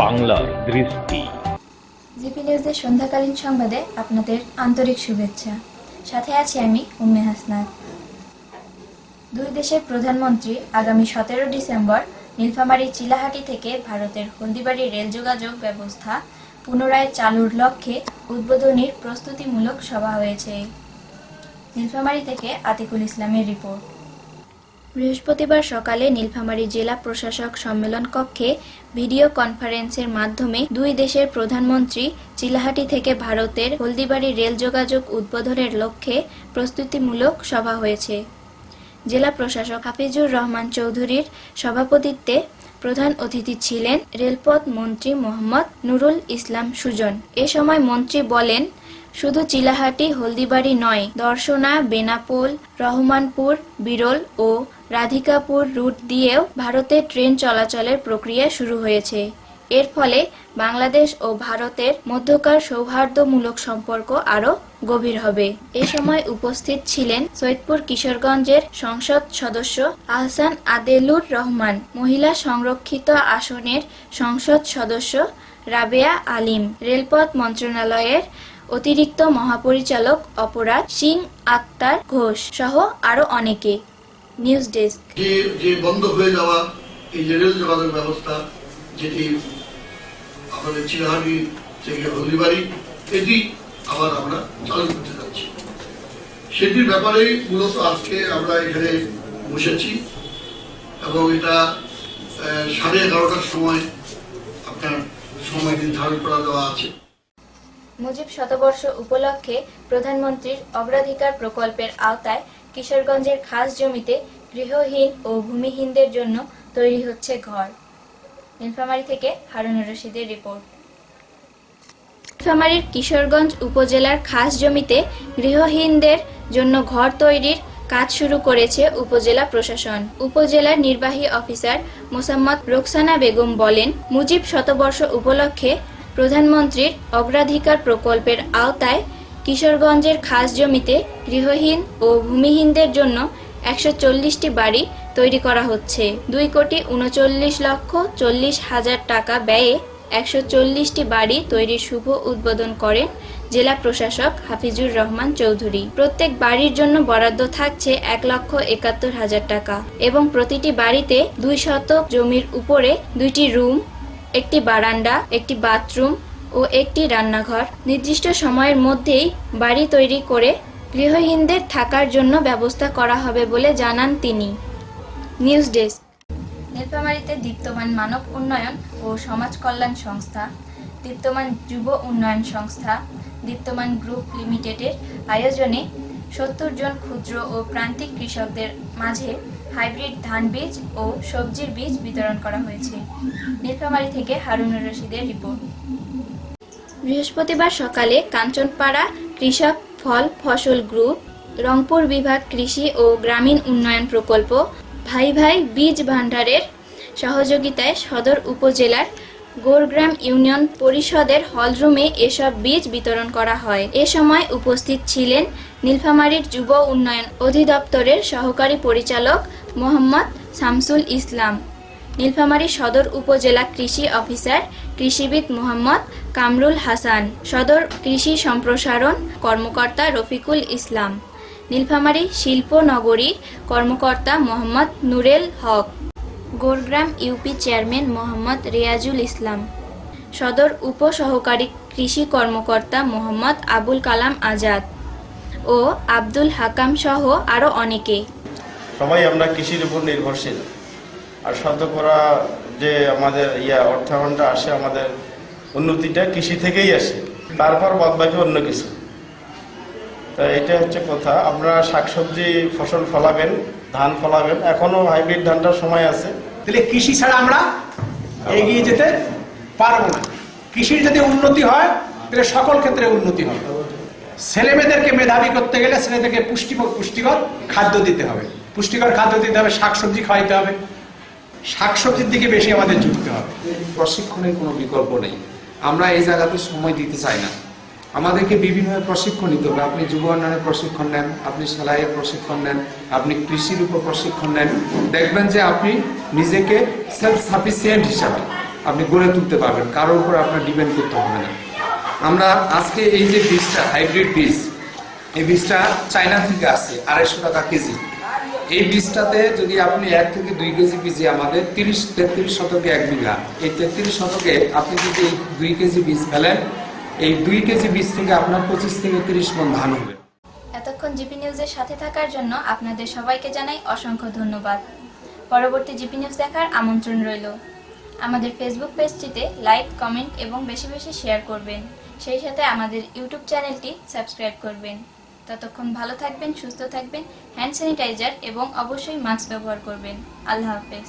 বাংলার দৃষ্টি। জিপি নিউজের সন্ধ্যাকালীন সংবাদে আপনাদের আন্তরিক শুভেচ্ছা। সাথে আছি আমি উম্মে হাসনাত। দুই দেশের প্রধানমন্ত্রী আগামী সতেরো ডিসেম্বর নীলফামারী চিলাহাটি থেকে ভারতের হলদিবাড়ি রেল যোগাযোগ ব্যবস্থা পুনরায় চালুর লক্ষ্যে উদ্বোধনীর প্রস্তুতিমূলক সভা হয়েছে। নীলফামারী থেকে আতিকুল ইসলামের রিপোর্ট। বৃহস্পতিবার সকালে নীলফামারী জেলা প্রশাসক সম্মেলন কক্ষে ভিডিও কনফারেন্সের মাধ্যমে দুই দেশের প্রধানমন্ত্রী চিলাহাটি থেকে ভারতের হলদিবাড়ি রেল যোগাযোগ উদ্বোধনের লক্ষ্যে প্রস্তুতিমূলক সভা হয়েছে। জেলা প্রশাসক হাফিজুর রহমান চৌধুরীর সভাপতিত্বে প্রধান অতিথি ছিলেন রেলপথ মন্ত্রী মোহাম্মদ নুরুল ইসলাম সুজন। এ সময় মন্ত্রী বলেন শুধু চিলাহাটি, হলদিবাড়ি নয়, দর্শনা, বেনাপোল, রহমানপুর, বিরল ও রাধিকাপুর রুট দিয়েও ভারতে ট্রেন চলাচলের প্রক্রিয়া শুরু হয়েছে। এর ফলে বাংলাদেশ ও ভারতের মধ্যকার সৌহার্দ্যমূলক সম্পর্ক আরও গভীর হবে। এ সময় উপস্থিত ছিলেন সৈয়দপুর কিশোরগঞ্জের সংসদ সদস্য আহসান আদেলুর রহমান, মহিলা সংরক্ষিত আসনের সংসদ সদস্য রাবেয়া আলিম, রেলপথ মন্ত্রণালয়ের অতিরিক্ত মহাপরিচালক অপরাধ সিং আক্তার ঘোষ সহ আরও অনেকে। News desk. যে বন্ধ হয়ে যাওয়া এই যে রেল যোগাযোগ ব্যবস্থা, যেটি আমাদের চিরাহাটি থেকে হলদিবাড়ি, এটি আবার আমরা চালু করতে যাচ্ছি। সেটির ব্যাপারে মূলত আজকে আমরা এখানে বসেছি এবং এটা সাড়ে এগারোটার সময় আপনার সময় নির্ধারণ করা দেওয়া আছে। মুজিব শতবর্ষ উপলক্ষে প্রধানমন্ত্রীর অগ্রাধিকার প্রকল্পের আওতায় কিশোরগঞ্জের খাস জমিতে গৃহহীন ও ভূমিহীনদের জন্য তৈরি হচ্ছে ঘর। নীলফামারী থেকে হারুনুর রশিদের রিপোর্ট। নীলফামারীর কিশোরগঞ্জ উপজেলার খাস জমিতে গৃহহীনদের জন্য ঘর তৈরির কাজ শুরু করেছে উপজেলা প্রশাসন। উপজেলার নির্বাহী অফিসার মোসাম্মদ রোকসানা বেগম বলেন, মুজিব শতবর্ষ উপলক্ষে প্রধানমন্ত্রীর অগ্রাধিকার প্রকল্পের আওতায় কিশোরগঞ্জের খাস জমিতে গৃহহীন ও ভূমিহীনদের জন্য একশো চল্লিশটি বাড়ি তৈরি করা হচ্ছে। দুই কোটি উনচল্লিশ লক্ষ চল্লিশ হাজার টাকা ব্যয়ে একশো চল্লিশটি বাড়ি তৈরির শুভ উদ্বোধন করেন জেলা প্রশাসক হাফিজুর রহমান চৌধুরী। প্রত্যেক বাড়ির জন্য বরাদ্দ থাকছে এক লক্ষ একাত্তর হাজার টাকা এবং প্রতিটি বাড়িতে দুই শতক জমির উপরে দুইটি রুম একটি বারান্দা, একটি বাথরুম ও একটি রান্নাঘর। নির্দিষ্ট সময়ের মধ্যেই বাড়ি তৈরি করে গৃহহীনদের থাকার জন্য ব্যবস্থা করা হবে বলে জানান তিনি। News desk. নীলফামারীতে দীপ্তমান মানব উন্নয়ন ও সমাজ কল্যাণ সংস্থা, দীপ্তমান যুব উন্নয়ন সংস্থা, দীপ্তমান গ্রুপ লিমিটেডের আয়োজনে সত্তর জন ক্ষুদ্র ও প্রান্তিক কৃষকদের মাঝে হাইব্রিড ধান বীজ ও সবজির বীজ বিতরণ করা হয়েছে। নীলফামারী থেকে হারুনুর রশিদের রিপোর্ট। বৃহস্পতিবার সকালে কাঞ্চনপাড়া কৃষক ফল ফসল গ্রুপ, রংপুর বিভাগ কৃষি ও গ্রামীণ উন্নয়ন প্রকল্প, ভাই ভাই বীজ ভাণ্ডারের সহযোগিতায় সদর উপজেলার গোরগ্রাম ইউনিয়ন পরিষদের হলরুমে এসব বীজ বিতরণ করা হয়। এ সময় উপস্থিত ছিলেন নীলফামারীর যুব উন্নয়ন অধিদপ্তরের সহকারী পরিচালক মোহাম্মদ শামসুল ইসলাম, নীলফামারী সদর উপজেলা কৃষি অফিসার কৃষিবিদ মোহাম্মদ কামরুল হাসান, সদর কৃষি সম্প্রসারণ কর্মকর্তা রফিকুল ইসলাম, নীলফামারী শিল্প নগরী কর্মকর্তা মোহাম্মদ নুরেল হক। গোরগ্রাম ইউপি চেয়ারম্যান মোহাম্মদ রিয়াজুল ইসলাম, সদর উপসহকারী কৃষি কর্মকর্তা মোহাম্মদ আবুল কালাম আজাদ ও আব্দুল হাকাম সহ আরও অনেকে। সবাই আমরা কৃষির উপর নির্ভরশীল। আর শতকরা যে আমাদের ইয়া অর্থায়নটা আসে আমাদের উন্নতিটা কৃষি থেকেই আসে, তারপর বাদ বাকি অন্য কিছু। তা এটা হচ্ছে কথা। আপনারা শাকসবজি ফসল ফলাবেন, ধান ফলাবেন এখনও হাইব্রিড ধানটার সময় আছে। তাহলে কৃষি ছাড়া আমরা এগিয়ে যেতে পারব না। কৃষির যদি উন্নতি হয়, তাহলে সকল ক্ষেত্রে উন্নতি হবে। ছেলে মেয়েদেরকে মেধাবী করতে গেলে ছেলেদেরকে পুষ্টিকর পুষ্টিকর খাদ্য দিতে হবে। পুষ্টিকর খাদ্য দিতে হবে, শাকসবজি খাওয়াইতে হবে। শাকসবজির দিকে বেশি আমাদের ঝুঁকতে হবে। প্রশিক্ষণের কোনো বিকল্প নেই। আমরা এই জায়গাতে সময় দিতে চাই না। আমাদেরকে বিভিন্নভাবে প্রশিক্ষণ নিতে হবে। আপনি যুব উন্নয়নের প্রশিক্ষণ নেন, আপনি সেলাইয়ের প্রশিক্ষণ নেন, আপনি কৃষির উপর প্রশিক্ষণ নেন। দেখবেন যে আপনি নিজেকে সেলফ সাফিসিয়েন্ট হিসাবে আপনি গড়ে তুলতে পারবেন। কারোর উপর আপনার ডিপেন্ড করতে হবে না। আমরা আজকে এই যে বীজটা হাইব্রিড বীজ, এই বীজটা চায়না থেকে আসে, আড়াইশো টাকা কেজি। এই বীজটাতে যদি আপনি এক থেকে দুই কেজি বীজে আমাদের তিরিশ, তেত্রিশ শতকে এক বিঘা, এই তেত্রিশ শতকে আপনি যদি এই দুই কেজি বীজ ফেলেন এই দুই কেজি বীজ থেকে আপনার পঁচিশ থেকে তিরিশ মন ধান হবে। এতক্ষণ জিপি নিউজের সাথে থাকার জন্য আপনাদের সবাইকে জানাই অসংখ্য ধন্যবাদ। পরবর্তী জিপি নিউজ দেখার আমন্ত্রণ রইল। আমাদের ফেসবুক পেজটিতে লাইক কমেন্ট এবং বেশি বেশি শেয়ার করবেন। সেই সাথে আমাদের ইউটিউব চ্যানেলটি সাবস্ক্রাইব করবেন। ততক্ষণ ভালো থাকবেন, সুস্থ থাকবেন হ্যান্ড স্যানিটাইজার এবং অবশ্যই মাস্ক ব্যবহার করবেন। আল্লাহ হাফেজ।